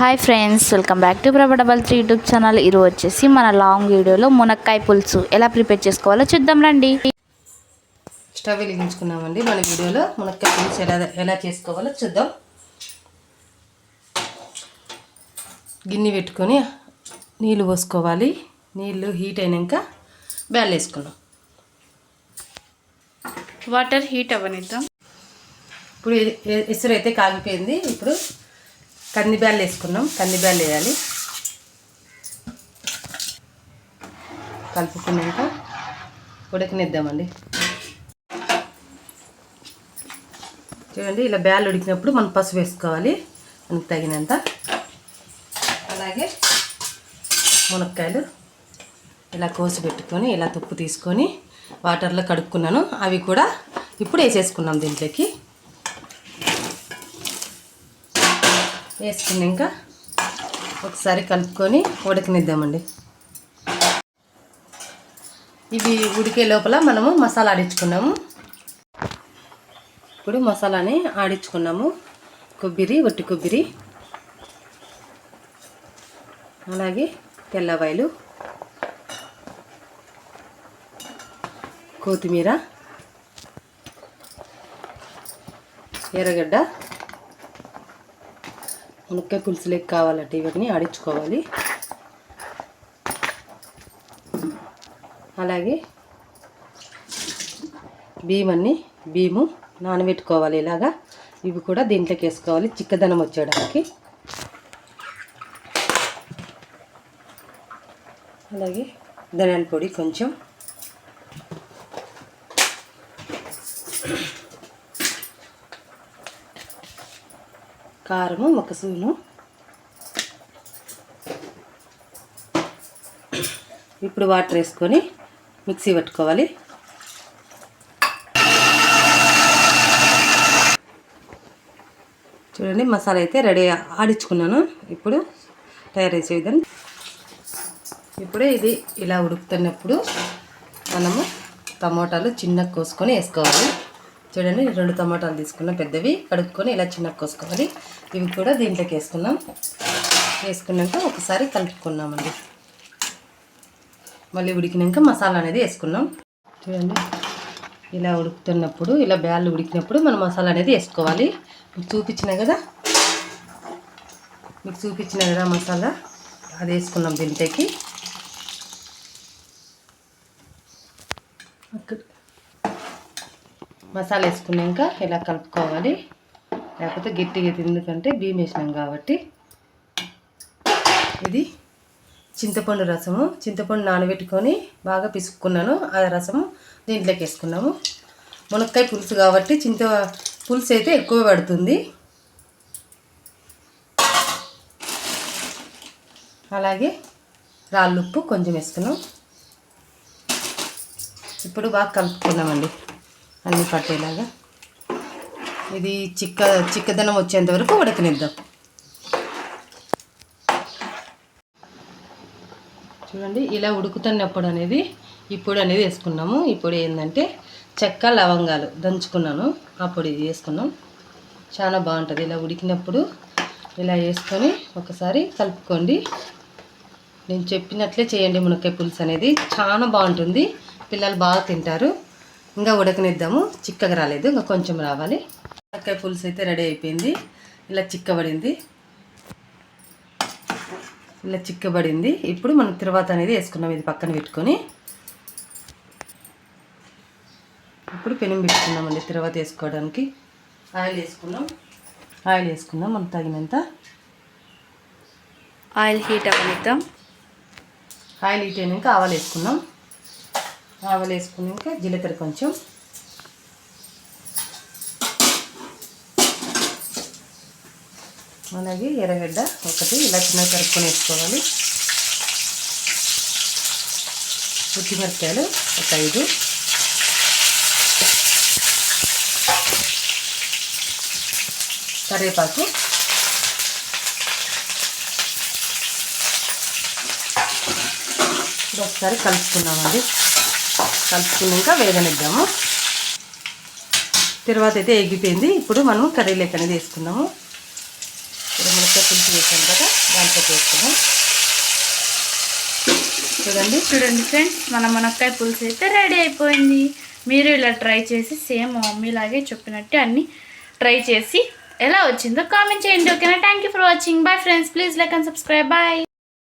Hi friends welcome back to Prabha double three YouTube channel ఈరోజు వచ్చేసి మన long వీడియోలో మునక్కాయ పులుసు. ఎలా ప్రిపేర్ చేసుకోవాలో చూద్దాం రండి. స్టవ్ వెలిగించుకున్నామండి మన వీడియోలో మునక్కాయ పులుసు ఎలా ఎలా చేసుకోవాలో చూద్దాం. గిన్నె పెట్టుకొని నీళ్ళు పోసుకోవాలి. నీళ్ళు హీట్ అయినాక బ్యాల్ వేసుకున్నాం వాటర్ హీట్ అవ్వనిద్దాం. ఇప్పుడు ఎసురు అయితే కాగిపోయింది. ఇప్పుడు కందిబ్యాలు వేసుకున్నాం. కందిబ్యాలు వేయాలి. కలుపుకున్నాక ఉడకనిద్దామండి. చూడండి ఇలా బ్యాలు ఉడికినప్పుడు మనం పసుపు వేసుకోవాలి. మనకు తగినంత. అలాగే మునక్కాయలు ఇలా కోసి పెట్టుకొని ఇలా తుప్పు తీసుకొని వాటర్లో కడుక్కున్నాను. అవి కూడా ఇప్పుడు వేసేసుకున్నాం దీంట్లోకి. వేసుకున్నాక ఒకసారి కలుపుకొని ఉడకనిద్దామండి. ఇవి ఉడికే లోపల మనము మసాలా ఆడించుకున్నాము. ఇప్పుడు మసాలాని ఆడించుకున్నాము. కొబ్బరి ఒట్టి కొబ్బరి. అలాగే తెల్లవాయలు. కొత్తిమీర. ఎర్రగడ్డ. మునక్కాయ లెక్క కావాలంటే ఇవన్నీ ఆడించుకోవాలి. అలాగే బియ్యమన్ని బియ్యము నానబెట్టుకోవాలి ఇలాగా. ఇవి కూడా దీంట్లోకి వేసుకోవాలి. చిక్కదనం వచ్చేయడానికి. అలాగే ధనియాల పొడి కొంచెం. కారము ఒక స్పూను ఇప్పుడు వాటర్ వేసుకొని మిక్సీ పట్టుకోవాలి. చూడండి మసాలా అయితే రెడీ ఆడించుకున్నాను. ఇప్పుడు తయారు చేసే విధానం. ఇప్పుడు ఇది ఇలా ఉడుకుతున్నప్పుడు మనము టమోటాలు చిన్నగా కోసుకొని వేసుకోవాలి. చూడండి రెండు టమాటాలు తీసుకున్నాం పెద్దవి కడుక్కొని ఇలా చిన్న కోసుకోవాలి. ఇవి కూడా దీంట్లోకి వేసుకున్నాం వేసుకున్నాక ఒకసారి కలుపుకున్నామండి మళ్ళీ ఉడికినాక మసాలా అనేది వేసుకున్నాం చూడండి ఇలా ఉడుకుతున్నప్పుడు ఇలా బ్యాళ్ళు ఉడికినప్పుడు మనం మసాలా అనేది వేసుకోవాలి. మీకు చూపించిన కదా? మీకు చూపించిన కదా మసాలా? అది వేసుకున్నాం దీంట్లోకి. మసాలా వేసుకున్నాక ఇలా కలుపుకోవాలి? లేకపోతే గట్టిగా ఎందుకంటే బియ్యం వేసినాం కాబట్టి. ఇది చింతపండు రసము. చింతపండు నానబెట్టుకొని బాగా పిసుక్కున్నాను. ఆ రసము దీంట్లోకి వేసుకున్నాము. మునక్కాయ పులుసు కాబట్టి చింత పులుసు అయితే ఎక్కువ పడుతుంది. అలాగే రాళ్ళు ఉప్పు కొంచెం వేసుకున్నాం. ఇప్పుడు బాగా కలుపుకున్నామండి అన్నీ పట్టేలాగా. ఇది చిక్క చిక్కదనం వచ్చేంత వరకు ఉడకనిద్దాం. చూడండి ఇలా ఉడుకుతున్నప్పుడు అనేది ఇప్పుడు అనేది వేసుకున్నాము. ఇప్పుడు ఏంటంటే చెక్క లవంగాలు దంచుకున్నాను. ఆ పొడి వేసుకున్నాం. చాలా బాగుంటుంది. ఇలా ఉడికినప్పుడు ఇలా వేసుకొని ఒకసారి కలుపుకోండి. నేను చెప్పినట్లే చేయండి మునక్కాయ పులుసు అనేది. చాలా బాగుంటుంది. పిల్లలు బాగా తింటారు. ఇంకా ఉడకనిద్దాము. చిక్కగా రాలేదు ఇంకా కొంచెం రావాలి. మునక్కాయ పులుసు అయితే రెడీ అయిపోయింది. ఇలా చిక్కబడింది. ఇలా చిక్కబడింది. ఇప్పుడు మనం తర్వాత అనేది వేసుకున్నాం ఇది పక్కన పెట్టుకొని. ఇప్పుడు పెనం పెట్టుకున్నామండి తర్వాత వేసుకోవడానికి ఆయిల్ వేసుకున్నాం ఆయిల్ వేసుకుందాం. మనం తగినంత ఆయిల్ హీట్ అవ్వనిద్దాం. ఆయిల్ హీట్ అయినాక ఆవాలు వేసుకున్నాం ఆవాలు వేసుకున్నాక జీలకర్ర కొంచెం. అలాగే ఎర్రగడ్డ ఒకటి ఇలా చిన్న కరుపుకొని వేసుకోవాలి. ఉచ్చిమిరపకాయలు ఒక ఐదు. కరివేపాకు. ఇప్పుడు ఒకసారి కలుపుకున్నామండి కలుపుకున్నాక వేగనిద్దాము. తర్వాత అయితే ఎగిపోయింది ఇప్పుడు మనం కర్రీ లెక్క అనేది వేసుకుందాము ఇప్పుడు మునక్కాయ పులుసు వేసాం కదా దాంట్లో వేసుకుందాం చూడండి. చూడండి ఫ్రెండ్స్ మన మునక్కాయ పులుసు అయితే రెడీ అయిపోయింది. మీరు ఇలా ట్రై చేసి సేమ్ మమ్మీలాగే మమ్మీ చెప్పినట్టు అన్ని ట్రై చేసి ఎలా వచ్చిందో కామెంట్ చేయండి ఓకేనా? Thank you for watching bye friends please like and subscribe bye